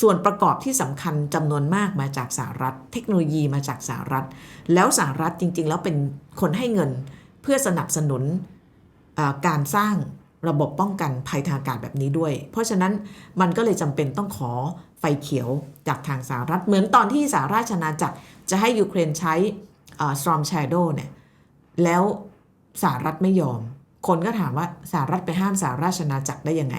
ส่วนประกอบที่สำคัญจำนวนมากมาจากสหรัฐ เทคโนโลยีมาจากสหรัฐ แล้วสหรัฐจริง ๆ แล้วเป็นคนให้เงินเพื่อสนับสนุนการสร้างระบบป้องกันภัยทางอากาศแบบนี้ด้วย เพราะฉะนั้นมันก็เลยจำเป็นต้องขอไฟเขียวจากทางสหรัฐ เหมือนตอนที่สหราชอาณาจักรจะให้ยูเครนใช้ Storm Shadow เนี่ยแล้วสหรัฐไม่ยอม คนก็ถามว่าสหรัฐไปห้ามสหราชอาณาจักรได้ยังไง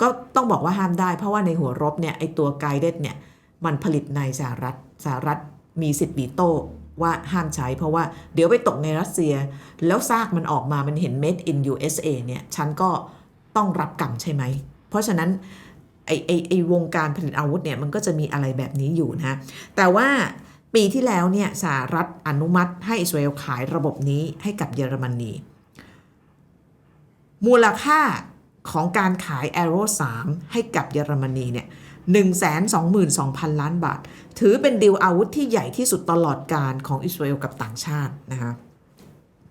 ก็ต้องบอกว่าห้ามได้ เพราะว่าในหัวรบเนี่ยไอตัวไกด์เดเนี่ยมันผลิตในสหรัฐสหรัฐมีสิทธิ์วีโต้ว่าห้ามใช้ เพราะว่าเดี๋ยวไปตกในรัสเซีย แล้วซากมันออกมามันเห็น made in USA เนี่ยฉันก็ต้องรับกรรมใช่ไหม เพราะฉะนั้นไอไอไอวงการผลิตอาวุธเนี่ยมันก็จะมีอะไรแบบนี้อยู่นะ แต่ว่าปีที่แล้วเนี่ยสหรัฐอนุมัติให้อิสราเอลขายระบบนี้ให้กับเยอรมนีมูลค่า ของการขาย a อ r o 3ให้กับเยอรมนีเนี่ย122,000 ล้านบาท ถือเป็นดีลอาวุธที่ใหญ่ที่สุดตลอดการของอิสราเอลกับต่างชาตินะคะ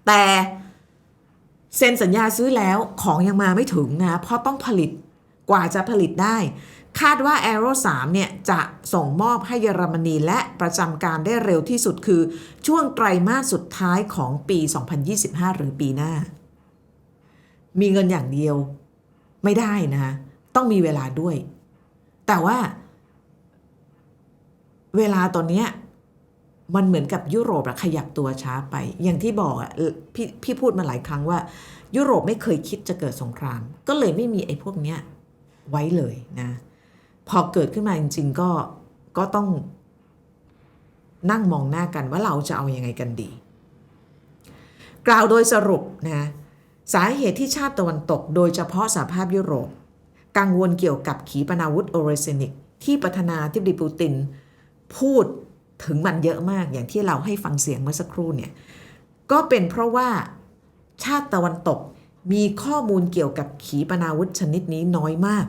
แต่เซ็นสัญญาซื้อแล้วของยังมาไม่ถึงนะเพราะต้องผลิตกว่าจะผลิตได้ คาดว่า a อ r o 3เนี่ยจะส่งมอบให้เยอรมนีและประจำการได้เร็วที่สุดคือช่วงไตรมาสสุดท้ายของปี 2025 หรือปีหน้า มีเงินอย่างเดียว ไม่ได้นะ ต้องมีเวลาด้วย แต่ว่า เวลาตอนนี้มันเหมือนกับยุโรปอะขยับตัวช้าไป อย่างที่บอกอะพพี่พูดมาหลายครั้งว่า ยุโรปไม่เคยคิดจะเกิดสงคราม ก็เลยไม่มีไอ้พวกเนี้ยไว้เลยนะ พอเกิดขึ้นมาจริง ๆ ก็ก็ต้องนั่งมองหน้ากันว่าเราจะเอาอยัางไงกันดี กล่าวโดยสรุปนะ สาเหตุที่ชาติตะวันตกโดยเฉพาะสหภาพยุโรป กังวลเกี่ยวกับขีปนาวุธโอเรเซนิก ที่ประธานาธิบดีปูติน พูดถึงมันเยอะมากอย่างที่เราให้ฟังเสียงเมื่อสักครู่เนี่ย ก็เป็นเพราะว่าชาติตะวันตกมีข้อมูลเกี่ยวกับขีปนาวุธชนิดนี้น้อยมาก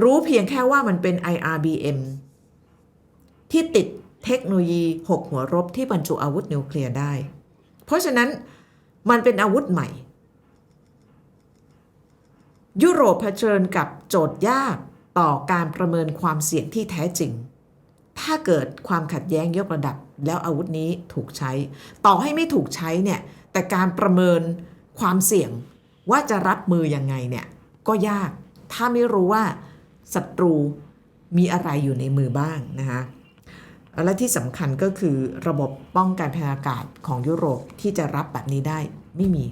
รู้เพียงแค่ว่ามันเป็น IRBM ที่ติดเทคโนโลยี 6 หัวรบที่บรรจุอาวุธนิวเคลียร์ได้ เพราะฉะนั้น มันเป็นอาวุธใหม่ ยุโรปเผชิญกับโจทย์ยากต่อการประเมินความเสี่ยงที่แท้จริง ถ้าเกิดความขัดแย้งยกระดับแล้วอาวุธนี้ถูกใช้ ต่อให้ไม่ถูกใช้เนี่ย แต่การประเมินความเสี่ยงว่าจะรับมือยังไงเนี่ย ก็ยาก ถ้าไม่รู้ว่าศัตรูมีอะไรอยู่ในมือบ้างนะคะ และที่สำคัญก็คือระบบป้องกันภัยอากาศของยุโรปที่จะรับแบบนี้ได้ไม่มี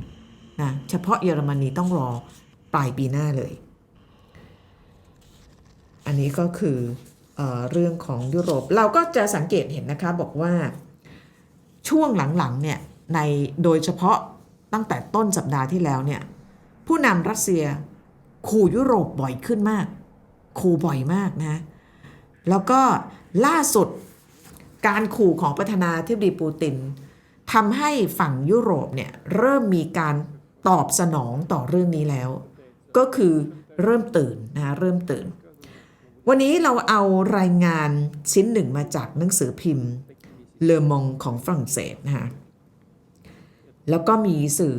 นะเฉพาะเยอรมนีต้องรอปลายปีหน้าเลย อันนี้ก็คือเออเรื่องของยุโรปเราก็จะสังเกตเห็นนะคะบอกว่าช่วงหลังๆเนี่ยในโดยเฉพาะตั้งแต่ต้นสัปดาห์ที่แล้วเนี่ยผู้นำรัสเซียขู่ยุโรปบ่อยขึ้นมากขู่บ่อยมากนะแล้วก็ล่าสุด การขู่ของประธานาธิบดีปูตินทำให้ฝั่งยุโรปเนี่ยเริ่มมีการตอบสนองต่อเรื่องนี้แล้ว ก็คือเริ่มตื่นนะเริ่มตื่น วันนี้เราเอารายงานชิ้นหนึ่งมาจากหนังสือพิมพ์เลอมองของฝรั่งเศสนะคะแล้วก็มีสื่อ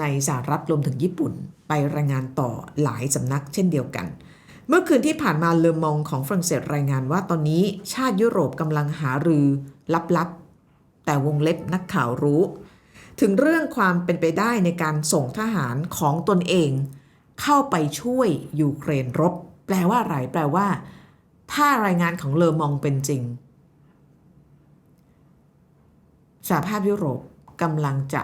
ในสหรัฐรวมถึงญี่ปุ่น ไปรายงานต่อหลายสำนักเช่นเดียวกัน เมื่อคืนที่ผ่านมาเลอมองของฝรั่งเศสรายงานว่าตอนนี้ชาติยุโรปกำลังหารือลับๆ แต่วงเล็บนักข่าวรู้ ถึงเรื่องความเป็นไปได้ในการส่งทหารของตนเอง เข้าไปช่วยยูเครนรบ แปลว่าอะไรแปลว่า ถ้ารายงานของเลอมองเป็นจริงสหภาพยุโรปกำลังจะ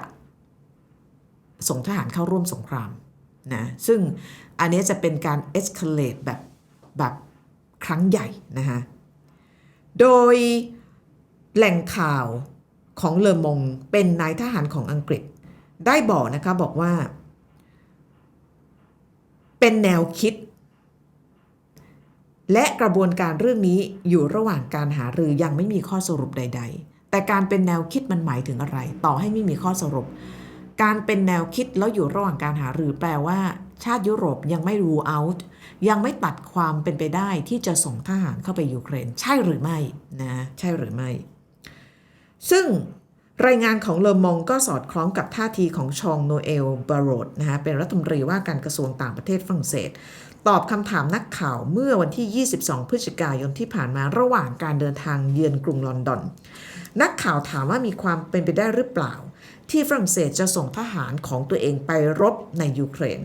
ส่งทหารเข้าร่วมสงคราม นะซึ่งอันนี้จะเป็นการ escalate แบบแบบครั้งใหญ่นะคะโดยแหล่งข่าวของเลอมงเป็นนายทหารของอังกฤษ ได้บอกนะคะบอกว่า เป็นแนวคิด และกระบวนการเรื่องนี้อยู่ระหว่างการหารือยังไม่มีข้อสรุปใด ๆ แต่การเป็นแนวคิดมันหมายถึงอะไร ต่อให้ไม่มีข้อสรุป การเป็นแนวคิดแล้วอยู่ระหว่างการหารือแปลว่า ชาติยุโรปยังไม่ rule out ยังไม่ตัดความเป็นไปได้ที่จะส่งทหารเข้าไปยูเครน ใช่หรือไม่นะใช่หรือไม่ ซึ่งรายงานของเลอมองก็สอดคล้องกับท่าทีของชองโนเอลบาโรดนะฮะเป็นรัฐมนตรีว่าการกระทรวงต่างประเทศฝรั่งเศส ตอบคำถามนักข่าวเมื่อวันที่ 22 พฤศจิกายนที่ผ่านมาระหว่างการเดินทางเยือนกรุงลอนดอน นักข่าวถามว่ามีความเป็นไปได้หรือเปล่า ที่ฝรั่งเศสจะส่งทหารของตัวเองไปรบในยูเครน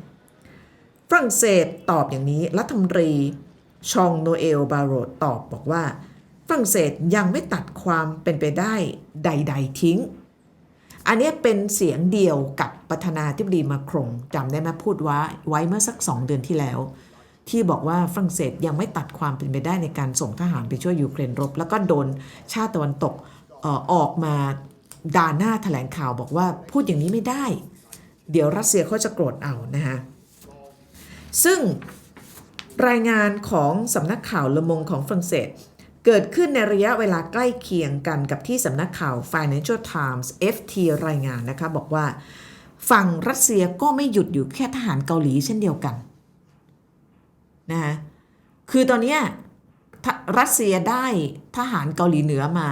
ฝรั่งเศสตอบอย่างนี้รัฐมนตรีชองโนเอลบาโรดตอบบอกว่า ฝรั่งเศสยังไม่ตัดความเป็นไปได้ใด ๆ ทิ้ง อันนี้เป็นเสียงเดียวกับประธานาธิบดีมาครงจำได้ไหมพูดไว้ไว้เมื่อสักสองเดือนที่แล้ว ที่บอกว่าฝรั่งเศสยังไม่ตัดความเป็นไปได้ในการส่งทหารไปช่วยยูเครนรบ แล้วก็โดนชาติตะวันตกออกมา ด่าหน้าแถลงข่าวบอกว่าพูดอย่างนี้ไม่ได้ เดี๋ยวรัสเซียเขาจะโกรธเอานะฮะซึ่งรายงานของสำนักข่าวลอมงของฝรั่งเศส เกิดขึ้นในระยะเวลาใกล้เคียงกันกับที่สำนักข่าว Financial Times FT รายงานนะคะบอกว่าฝั่งรัสเซียก็ไม่หยุดอยู่แค่ทหารเกาหลีเช่นเดียวกันนะคะคือตอนนี้รัสเซียได้ทหารเกาหลีเหนือมา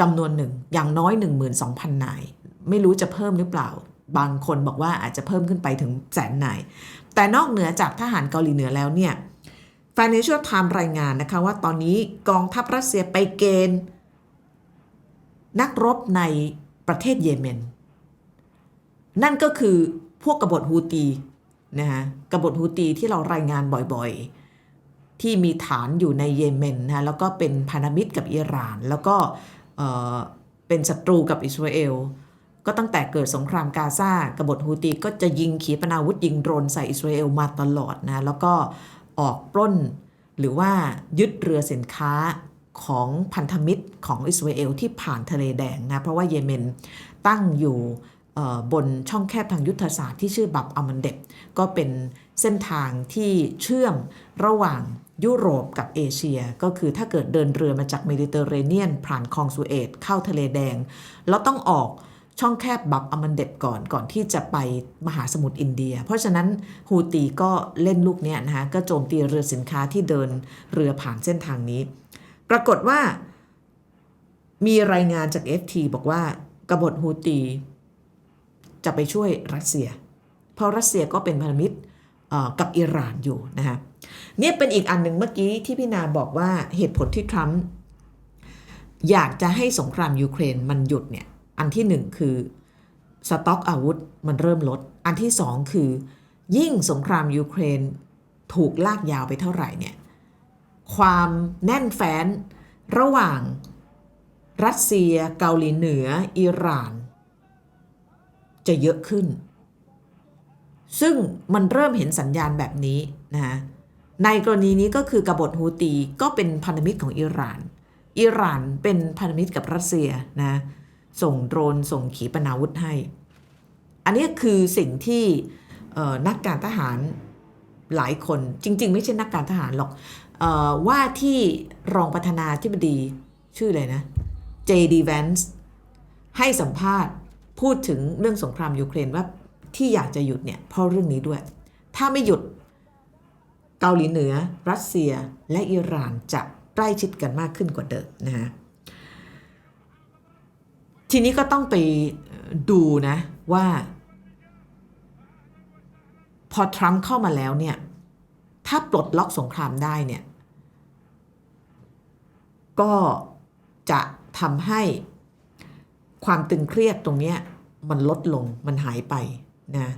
จำนวนหนึ่งอย่างน้อย 12,000 นาย ไม่รู้จะเพิ่มหรือเปล่า บางคนบอกว่าอาจจะเพิ่มขึ้นไปถึงแสนนาย แต่นอกเหนือจากทหารเกาหลีเหนือแล้วเนี่ย Financial Times รายงานนะคะว่าตอนนี้กองทัพรัสเซียไปเกณฑ์ นักรบในประเทศเยเมน นั่นก็คือพวกกบฏฮูตีนะฮะกบฏฮูตีที่เรารายงานบ่อยๆ ที่มีฐานอยู่ในเยเมนนะแล้วก็เป็นพันธมิตรกับอิหร่าน แล้วก็ เป็นศัตรูกับอิสราเอล ก็ตั้งแต่เกิดสงครามกาซากบฏฮูตีก็จะยิงขีปนาวุธยิงโดรนใส่อิสราเอลมาตลอดนะแล้วก็ออกปล้นหรือว่ายึดเรือสินค้าของพันธมิตรของอิสราเอลที่ผ่านทะเลแดงนะเพราะว่าเยเมนตั้งอยู่บนช่องแคบทางยุทธศาสตร์ที่ชื่อบับอามันเดบก็เป็น เส้นทางที่เชื่อมระหว่างยุโรปกับเอเชีย ก็คือถ้าเกิดเดินเรือมาจากเมดิเตอร์เรเนียน ผ่านคลองสุเอตเข้าทะเลแดง แล้วต้องออกช่องแคบบับอามันเดบก่อนก่อนที่จะไปมหาสมุทรอินเดีย เพราะฉะนั้นฮูตีก็เล่นลูกเนี้ยนะคะก็โจมตีเรือสินค้าที่เดินเรือผ่านเส้นทางนี้ ปรากฏว่า มีรายงานจาก FT บอกว่ากบฏฮูตี จะไปช่วยรัสเซีย เพราะรัสเซียก็เป็นพันธมิตร กับอิหร่านอยู่นะคะเนี่ยเป็นอีกอันหนึ่งเมื่อกี้ที่พี่นาบอกว่าเหตุผลที่ทรัมป์อยากจะให้สงครามยูเครนมันหยุดเนี่ย อันที่หนึ่งคือสต็อกอาวุธมันเริ่มลด อันที่สองคือ ยิ่งสงครามยูเครนถูกลากยาวไปเท่าไหร่เนี่ยความแน่นแฟ้นระหว่างรัสเซีย เกาหลีเหนือ อิหร่าน จะเยอะขึ้น ซึ่งมันเริ่มเห็นสัญญาณแบบนี้นะฮะในกรณีนี้ก็คือกบฏฮูตีก็เป็นพันธมิตรของอิหร่าน อิหร่านเป็นพันธมิตรกับรัสเซียนะส่งโดรนส่งขีปนาวุธให้ อันนี้คือสิ่งที่นักการทหารหลายคนจริง ๆ ไม่ใช่นักการทหารหรอกออว่าที่รองประธานาธิบดีชื่ออะไรนะ J.D. Vance ให้สัมภาษณ์พูดถึงเรื่องสงครามยูเครนว่า ที่อยากจะหยุดเนี่ยเพราะเรื่องนี้ด้วย ถ้าไม่หยุดเกาหลีเหนือ รัสเซียและอิหร่านจะใกล้ชิดกันมากขึ้นกว่าเดิมนะฮะทีนี้ก็ต้องไปดูนะว่า พอทรัมป์เข้ามาแล้วเนี่ย ถ้าปลดล็อกสงครามได้เนี่ย ก็จะทำให้ความตึงเครียดตรงนี้มันลดลงมันหายไป นะ